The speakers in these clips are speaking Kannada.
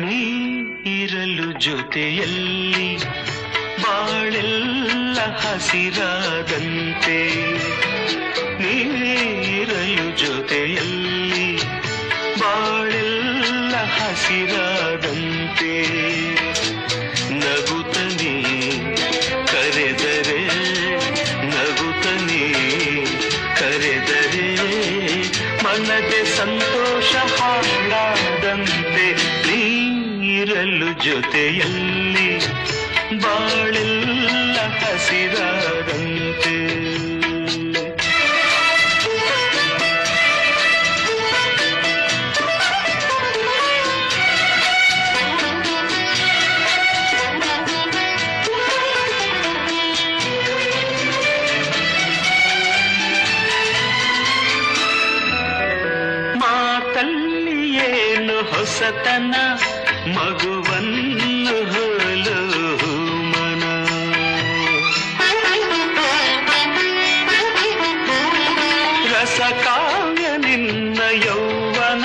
ನೀ ಇರಲು ಜೊತೆಯಲ್ಲಿ ಬಾಳೆಲ್ಲ ಹಸಿರಾದಂತೆ. ನೀರಲು ಜೊತೆಯಲ್ಲಿ ಬಾಳೆಲ್ಲ ಹಸಿರಾದಂತೆ. ನಗುತನಿ ಕರೆದರೆ ನಗುತನಿ ಕರೆದರೆ ಮನದೆ ಸಂತೋಷ ಹಾಡಾದಂತೆ ನೀರಲು ಜೊತೆಯಲ್ಲಿ ಬಾಳೆಲ್ಲ ಹಸಿರಾದಂತೆ. ಮಾತಲ್ಲಿ ಏನು ಹೊಸತನ? ಮಗುವನ್ನು ಹೋಲು ಮನ. ರಸಕಾವ್ಯ ನಿನ್ನ ಯೌವನ,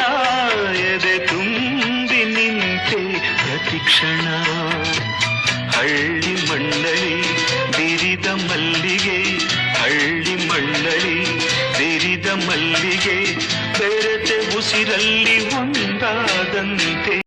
ಎದೆ ತುಂಬಿ ನಿಂತೆ ಪ್ರತಿಕ್ಷಣ. ಹಳ್ಳಿ ಮಂಡಳಿ ಬಿರಿದ ಮಲ್ಲಿಗೆ, ಹಳ್ಳಿ ಮಂಡಳಿ ಬಿರಿದ ಮಲ್ಲಿಗೆ, ಬೆರೆತೆ ಉಸಿರಲ್ಲಿ ಒಂದಾದಂತೆ.